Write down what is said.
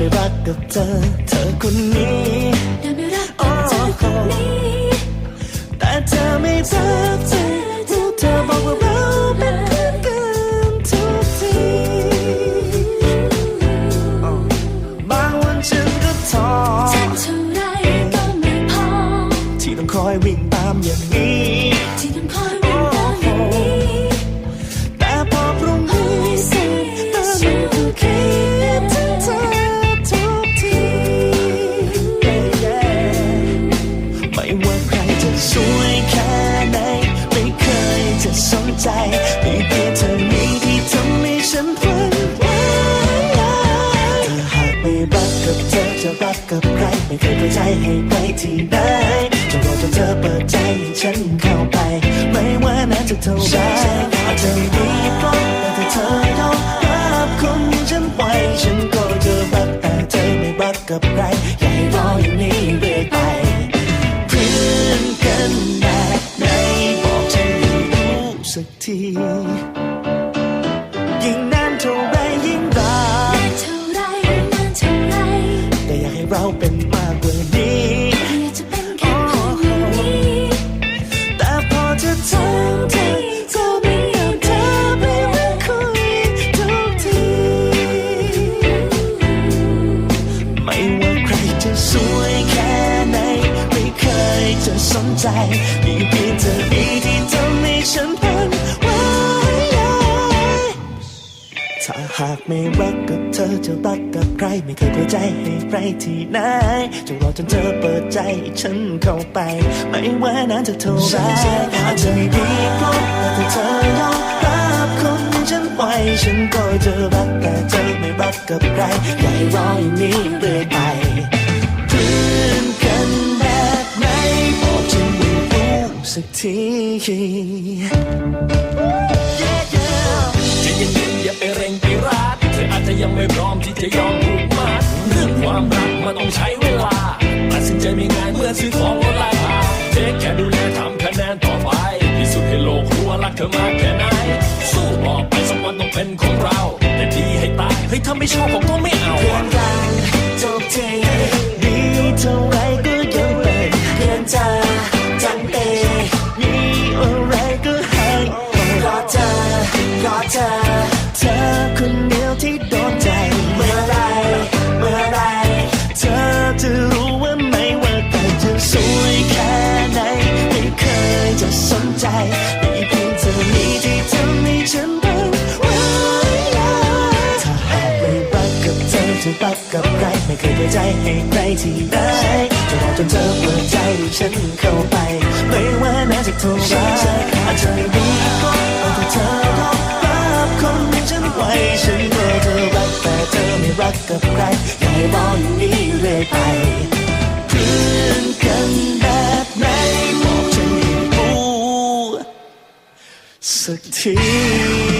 ได้รักกับเธอ เธอคนนี้ได้ไม่รักกับเธอคนนี้ แต่เธอไม่รักเธอเธอบอกว่าเราเป็นเพื่อนกันทุกที บางวันฉันก็ท้อทำเท่าไรก็ไม่พอ ที่ต้องคอยวิ่งตามอย่างนี้ ที่ต้องคอย สวยแค่ไหนไม่เคยจะสนใจมีเพียงเธอนี้ที่ทำให้ฉันฝันไหวถ้าหากไม่รักกับเธอจะรักกับใครไม่เคยเปิดใจให้ใครที่ไหนจะรอจนเธอเปิดใจให้ฉันเข้าไป ไม่ว่านานจะเท่าไรอาจจะมีเพราะแต่เธอยอมรับคนอย่ฉันไว้ฉันก็จะรักแต่เธอไม่รักกับใคร สักที ยิ่งนานเท่าไรยิ่งรักนานเท่าไรนานเท่าไรแต่อยากให้เราเป็นมากกว่านี้อยากจะเป็นแค่เพื่อนนี้แต่พอจะทำเธอก็ไม่อยากเธอไปมาคุยทุกที ไม่ว่าใครจะสวยแค่ไหน ไม่เคยจะสนใจมีเพียงเธอดี ถ้าหากไม่รักกับเธอจะรักกับใคร ไม่เคยเปิดใจให้ใครที่ไหนจะรอจนเธอเปิดใจฉันเข้าไป ไม่ว่านานจะเท่าไรอาจจะไม่ดีพอแต่ถ้าเธอยอมรับคนอย่ฉันไว้ฉันก็จะรักแต่เธอไม่รักกับใครอย่าให้รออย่างนี้เรื่อยไปเพื่อนกันแบบไหนบอกฉันให้รู้สักที ต้องใช้เวลาตัดสินใจมีงานเมื่อซื้อของลดราคาเทคแค่ดูแลทำคะแนนต่อไปพิสูจน์ให้โลกรู้ว่ารักเธอมาก มีเพียงเธอนี้ที่ทำให้ฉันเป็นไหวถ้าหากไม่รักกับเธอจะรักกับใครไม่เคยเปิดใจให้ใครที่ไหนจะรอจนเธอเปิดใจให้ฉันเข้าไป ไม่ว่านาจะเท่าไรอาจจะไม่ดีก็เอาแต่เธอยอมรับคนอย่ฉันไว้ฉันก็จะรักแต่เธอไม่รักกับใครอย่าให้รออย่างนี้เรื่อยไป สักที